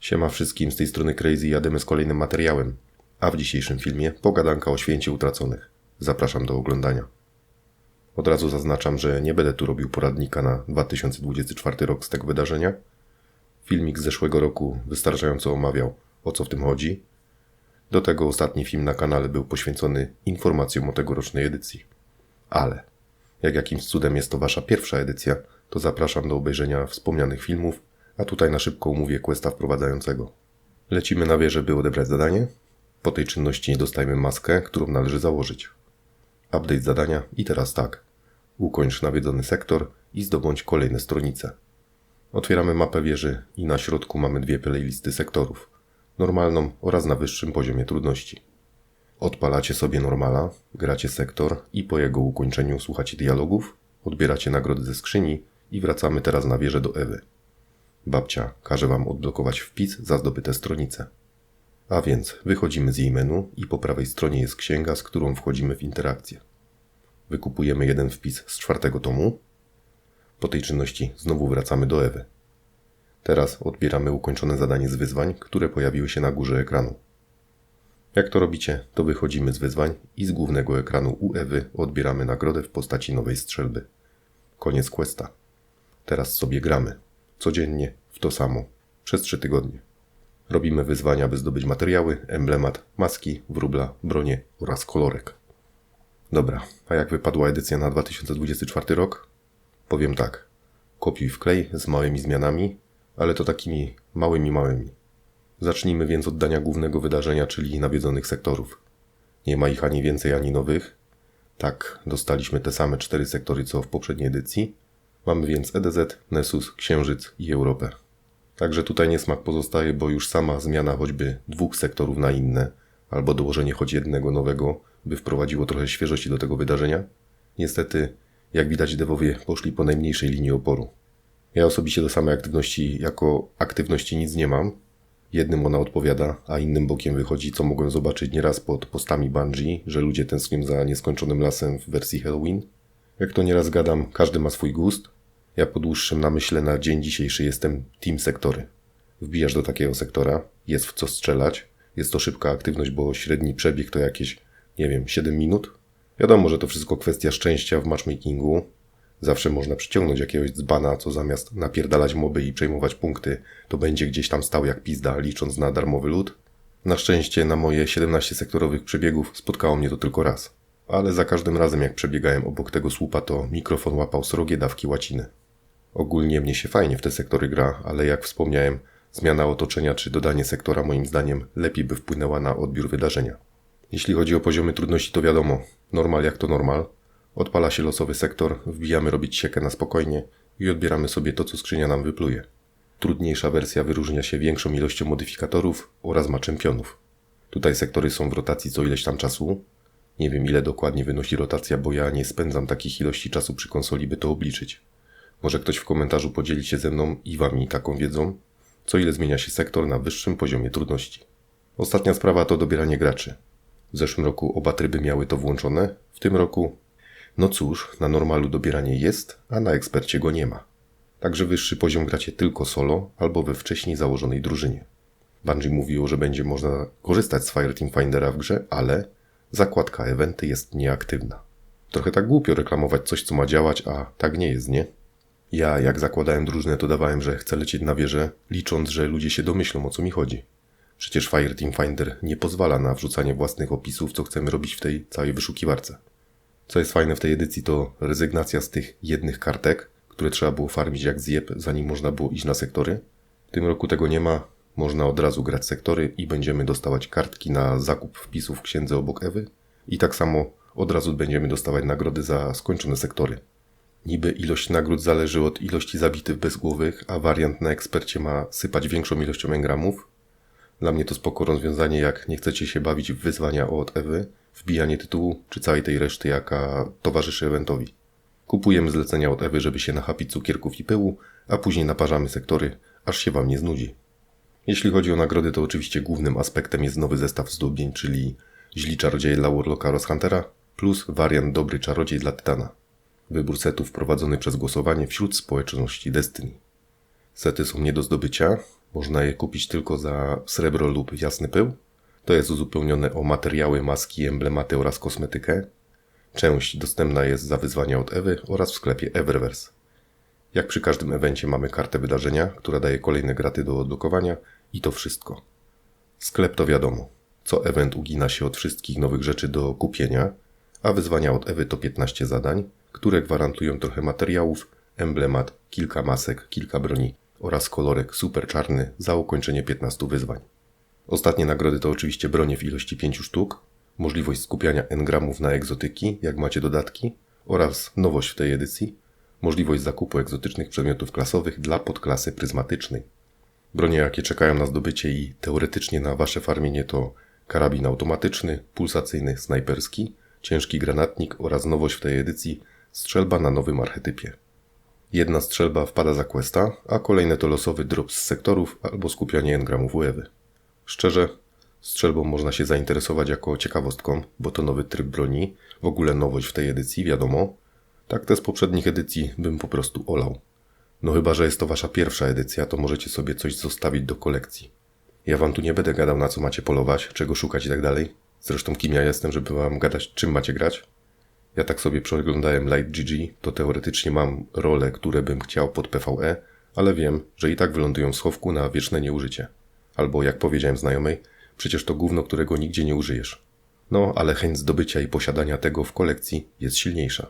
Siema wszystkim, z tej strony Crazy jademy z kolejnym materiałem. A w dzisiejszym filmie pogadanka o święcie utraconych. Zapraszam do oglądania. Od razu zaznaczam, że nie będę tu robił poradnika na 2024 rok z tego wydarzenia. Filmik z zeszłego roku wystarczająco omawiał, o co w tym chodzi. Do tego ostatni film na kanale był poświęcony informacjom o tegorocznej edycji. Ale, jak jakimś cudem jest to wasza pierwsza edycja, to zapraszam do obejrzenia wspomnianych filmów, a tutaj na szybko umówię questa wprowadzającego. Lecimy na wieżę, by odebrać zadanie. Po tej czynności dostajemy maskę, którą należy założyć. Update zadania i teraz tak. Ukończ nawiedzony sektor i zdobądź kolejne stronice. Otwieramy mapę wieży i na środku mamy dwie playlisty sektorów. Normalną oraz na wyższym poziomie trudności. Odpalacie sobie normala, gracie sektor i po jego ukończeniu słuchacie dialogów, odbieracie nagrody ze skrzyni i wracamy teraz na wieżę do Ewy. Babcia każe wam odblokować wpis za zdobyte stronice. A więc wychodzimy z jej menu i po prawej stronie jest księga, z którą wchodzimy w interakcję. Wykupujemy jeden wpis z czwartego tomu. Po tej czynności znowu wracamy do Ewy. Teraz odbieramy ukończone zadanie z wyzwań, które pojawiły się na górze ekranu. Jak to robicie, to wychodzimy z wyzwań i z głównego ekranu u Ewy odbieramy nagrodę w postaci nowej strzelby. Koniec questa. Teraz sobie gramy. Codziennie to samo. Przez 3 tygodnie. Robimy wyzwania, by zdobyć materiały, emblemat, maski, wróbla, bronie oraz kolorek. Dobra, a jak wypadła edycja na 2024 rok? Powiem tak. Kopiuj wklej z małymi zmianami, ale to takimi małymi, małymi. Zacznijmy więc od dania głównego wydarzenia, czyli nawiedzonych sektorów. Nie ma ich ani więcej, ani nowych. Tak, dostaliśmy te same cztery sektory co w poprzedniej edycji. Mamy więc EDZ, Nessus, Księżyc i Europę. Także tutaj niesmak pozostaje, bo już sama zmiana choćby dwóch sektorów na inne, albo dołożenie choć jednego nowego, by wprowadziło trochę świeżości do tego wydarzenia. Niestety, jak widać, dewowie poszli po najmniejszej linii oporu. Ja osobiście do samej aktywności jako aktywności nic nie mam. Jednym ona odpowiada, a innym bokiem wychodzi, co mogłem zobaczyć nieraz pod postami Bungie, że ludzie tęsknią za nieskończonym lasem w wersji Halloween. Jak to nieraz gadam, każdy ma swój gust. Ja po dłuższym namyśle na dzień dzisiejszy jestem team sektory. Wbijasz do takiego sektora, jest w co strzelać, jest to szybka aktywność, bo średni przebieg to jakieś, nie wiem, 7 minut. Wiadomo, że to wszystko kwestia szczęścia w matchmakingu. Zawsze można przyciągnąć jakiegoś dzbana, co zamiast napierdalać moby i przejmować punkty, to będzie gdzieś tam stał jak pizda, licząc na darmowy lód. Na szczęście na moje 17 sektorowych przebiegów spotkało mnie to tylko raz. Ale za każdym razem jak przebiegałem obok tego słupa, to mikrofon łapał srogie dawki łaciny. Ogólnie mnie się fajnie w te sektory gra, ale jak wspomniałem, zmiana otoczenia czy dodanie sektora moim zdaniem lepiej by wpłynęła na odbiór wydarzenia. Jeśli chodzi o poziomy trudności, to wiadomo, normal jak to normal. Odpala się losowy sektor, wbijamy robić siekę na spokojnie i odbieramy sobie to, co skrzynia nam wypluje. Trudniejsza wersja wyróżnia się większą ilością modyfikatorów oraz ma czempionów. Tutaj sektory są w rotacji co ileś tam czasu. Nie wiem ile dokładnie wynosi rotacja, bo ja nie spędzam takich ilości czasu przy konsoli, by to obliczyć. Może ktoś w komentarzu podzieli się ze mną i wami taką wiedzą, co ile zmienia się sektor na wyższym poziomie trudności. Ostatnia sprawa to dobieranie graczy. W zeszłym roku oba tryby miały to włączone, w tym roku, no cóż, na normalu dobieranie jest, a na ekspercie go nie ma. Także wyższy poziom gracie tylko solo albo we wcześniej założonej drużynie. Bungie mówiło, że będzie można korzystać z Fireteam Findera w grze, ale zakładka eventy jest nieaktywna. Trochę tak głupio reklamować coś, co ma działać, a tak nie jest, nie? Ja, jak zakładałem drużynę, to dawałem, że chcę lecieć na wieżę, licząc, że ludzie się domyślą, o co mi chodzi. Przecież Fireteam Finder nie pozwala na wrzucanie własnych opisów, co chcemy robić w tej całej wyszukiwarce. Co jest fajne w tej edycji, to rezygnacja z tych jednych kartek, które trzeba było farmić jak zjeb, zanim można było iść na sektory. W tym roku tego nie ma, można od razu grać sektory i będziemy dostawać kartki na zakup wpisów w księdze obok Ewy. I tak samo od razu będziemy dostawać nagrody za skończone sektory. Niby ilość nagród zależy od ilości zabitych bezgłowych, a wariant na ekspercie ma sypać większą ilością engramów. Dla mnie to spoko rozwiązanie, jak nie chcecie się bawić w wyzwania od Ewy, wbijanie tytułu czy całej tej reszty, jaka towarzyszy eventowi. Kupujemy zlecenia od Ewy, żeby się nachapić cukierków i pyłu, a później naparzamy sektory, aż się wam nie znudzi. Jeśli chodzi o nagrody, to oczywiście głównym aspektem jest nowy zestaw zdobień, czyli źli czarodzieje dla Warlocka oraz Huntera, plus wariant dobry czarodziej dla Tytana. Wybór setów wprowadzony przez głosowanie wśród społeczności Destiny. Sety są nie do zdobycia, Można je kupić tylko za srebro lub jasny pył. To jest uzupełnione o materiały, maski, emblematy oraz kosmetykę. Część dostępna jest za wyzwania od Ewy oraz w sklepie Eververse. Jak przy każdym evencie mamy kartę wydarzenia, która daje kolejne graty do odblokowania i to wszystko. Sklep to wiadomo. Co event ugina się od wszystkich nowych rzeczy do kupienia, a wyzwania od Ewy to 15 zadań, które gwarantują trochę materiałów, emblemat, kilka masek, kilka broni oraz kolorek super czarny za ukończenie 15 wyzwań. Ostatnie nagrody to oczywiście bronie w ilości 5 sztuk, możliwość skupiania engramów na egzotyki, jak macie dodatki, oraz nowość w tej edycji, możliwość zakupu egzotycznych przedmiotów klasowych dla podklasy pryzmatycznej. Bronie, jakie czekają na zdobycie i teoretycznie na wasze farmienie to karabin automatyczny, pulsacyjny, snajperski, ciężki granatnik oraz nowość w tej edycji strzelba na nowym archetypie. Jedna strzelba wpada za questa, a kolejne to losowy drop z sektorów albo skupianie engramów Ewy. Szczerze, strzelbą można się zainteresować jako ciekawostką, bo to nowy tryb broni, w ogóle nowość w tej edycji, wiadomo. Tak te z poprzednich edycji bym po prostu olał. No chyba, że jest to wasza pierwsza edycja, to możecie sobie coś zostawić do kolekcji. Ja wam tu nie będę gadał na co macie polować, czego szukać i tak dalej. Zresztą kim ja jestem, żeby wam gadać czym macie grać. Ja tak sobie przeglądałem Light GG, to teoretycznie mam role, które bym chciał pod PvE, ale wiem, że i tak wylądują w schowku na wieczne nieużycie. Albo jak powiedziałem znajomej, przecież to gówno, którego nigdzie nie użyjesz. No, ale chęć zdobycia i posiadania tego w kolekcji jest silniejsza.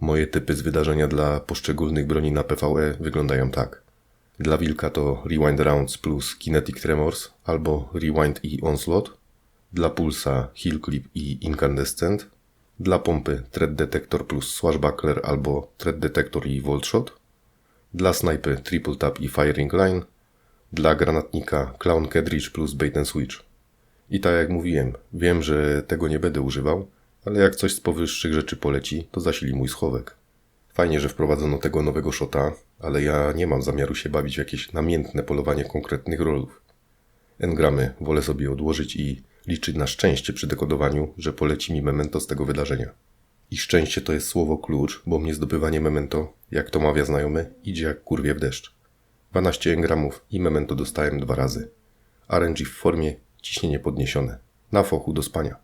Moje typy z wydarzenia dla poszczególnych broni na PvE wyglądają tak. Dla wilka to Rewind Rounds plus Kinetic Tremors albo Rewind i Onslaught. Dla pulsa Heal Clip i Incandescent. Dla pompy Thread Detector plus Swashbuckler albo Thread Detector i Volt Shot. Dla snajpy Triple Tap i Firing Line. Dla granatnika Clown Kedridge plus Bait and Switch. I tak jak mówiłem, wiem, że tego nie będę używał, ale jak coś z powyższych rzeczy poleci, to zasili mój schowek. Fajnie, że wprowadzono tego nowego shota, ale ja nie mam zamiaru się bawić w jakieś namiętne polowanie konkretnych rolów. Engramy wolę sobie odłożyć i liczyć na szczęście przy dekodowaniu, że poleci mi memento z tego wydarzenia. I szczęście to jest słowo klucz, bo mnie zdobywanie memento, jak to mawia znajomy, idzie jak kurwie w deszcz. 12 engramów i memento dostałem dwa razy. RNG w formie ciśnienie podniesione. Na fochu do spania.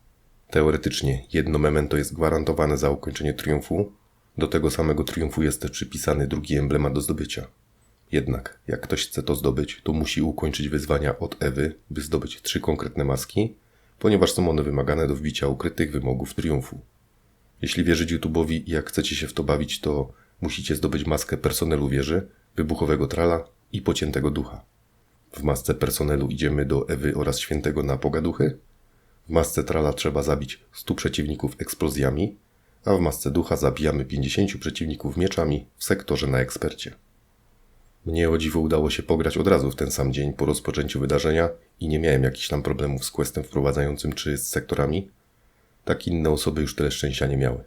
Teoretycznie jedno memento jest gwarantowane za ukończenie triumfu. Do tego samego triumfu jest też przypisany drugi emblemat do zdobycia. Jednak, jak ktoś chce to zdobyć, to musi ukończyć wyzwania od Ewy, by zdobyć trzy konkretne maski, ponieważ są one wymagane do wbicia ukrytych wymogów triumfu. Jeśli wierzyć YouTube'owi i jak chcecie się w to bawić, to musicie zdobyć maskę personelu wieży, wybuchowego trala i pociętego ducha. W masce personelu idziemy do Ewy oraz świętego na pogaduchy. W masce trala trzeba zabić 100 przeciwników eksplozjami, a w masce ducha zabijamy 50 przeciwników mieczami w sektorze na ekspercie. Mnie o dziwo udało się pograć od razu w ten sam dzień po rozpoczęciu wydarzenia i nie miałem jakichś tam problemów z questem wprowadzającym czy z sektorami. Tak inne osoby już tyle szczęścia nie miały.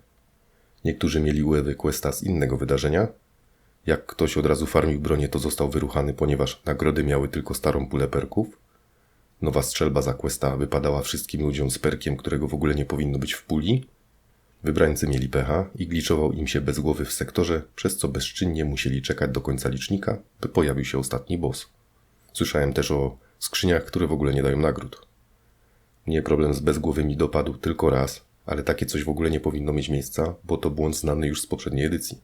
Niektórzy mieli u Ewy questa z innego wydarzenia. Jak ktoś od razu farmił bronię, to został wyruchany, ponieważ nagrody miały tylko starą pulę perków. Nowa strzelba za questa wypadała wszystkim ludziom z perkiem, którego w ogóle nie powinno być w puli. Wybrańcy mieli pecha i gliczował im się bez głowy w sektorze, przez co bezczynnie musieli czekać do końca licznika, by pojawił się ostatni boss. Słyszałem też o skrzyniach, które w ogóle nie dają nagród. Mnie problem z bezgłowymi dopadł tylko raz, ale takie coś w ogóle nie powinno mieć miejsca, bo to błąd znany już z poprzedniej edycji.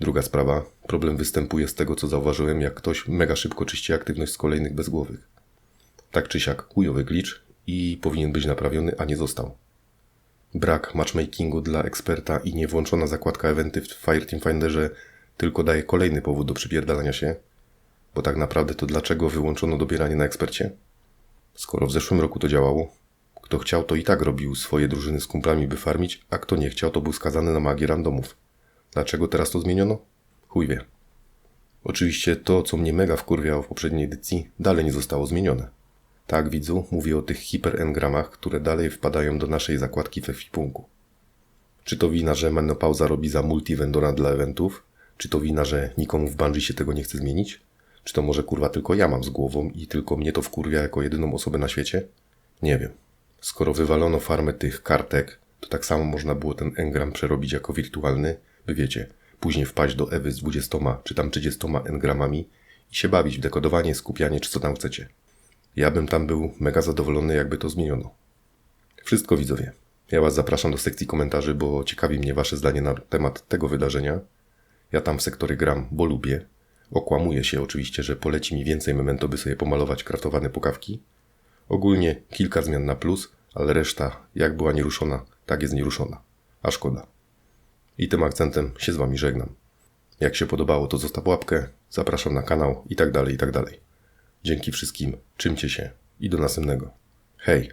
Druga sprawa, problem występuje z tego, co zauważyłem, jak ktoś mega szybko czyści aktywność z kolejnych bezgłowych. Tak czy siak, chujowy glitch i powinien być naprawiony, a nie został. Brak matchmakingu dla eksperta i niewłączona zakładka eventy w Fireteam Finderze tylko daje kolejny powód do przypierdalania się, bo tak naprawdę to dlaczego wyłączono dobieranie na ekspercie? Skoro w zeszłym roku to działało, kto chciał to i tak robił swoje drużyny z kumplami by farmić, a kto nie chciał to był skazany na magię randomów. Dlaczego teraz to zmieniono? Chuj wie. Oczywiście to, co mnie mega wkurwiało w poprzedniej edycji, dalej nie zostało zmienione. Tak, widzu, mówię o tych hiperengramach, które dalej wpadają do naszej zakładki we Fipunku. Czy to wina, że menopauza robi za multivendora dla eventów? Czy to wina, że nikomu w Bungie się tego nie chce zmienić? Czy to może kurwa tylko ja mam z głową i tylko mnie to wkurwia jako jedyną osobę na świecie? Nie wiem. Skoro wywalono farmę tych kartek, to tak samo można było ten engram przerobić jako wirtualny, by wiecie, później wpaść do Ewy z 20 czy tam 30 engramami i się bawić w dekodowanie, skupianie czy co tam chcecie. Ja bym tam był mega zadowolony, jakby to zmieniono. Wszystko widzowie. Ja Was zapraszam do sekcji komentarzy, bo ciekawi mnie Wasze zdanie na temat tego wydarzenia. Ja tam w sektory gram, bo lubię. Okłamuję się oczywiście, że poleci mi więcej memento, by sobie pomalować kraftowane pukawki. Ogólnie kilka zmian na plus, ale reszta, jak była nieruszona, tak jest nieruszona. A szkoda. I tym akcentem się z Wami żegnam. Jak się podobało, to zostaw łapkę, zapraszam na kanał i tak dalej, i tak dalej. Dzięki wszystkim, czymcie się i do następnego. Hej!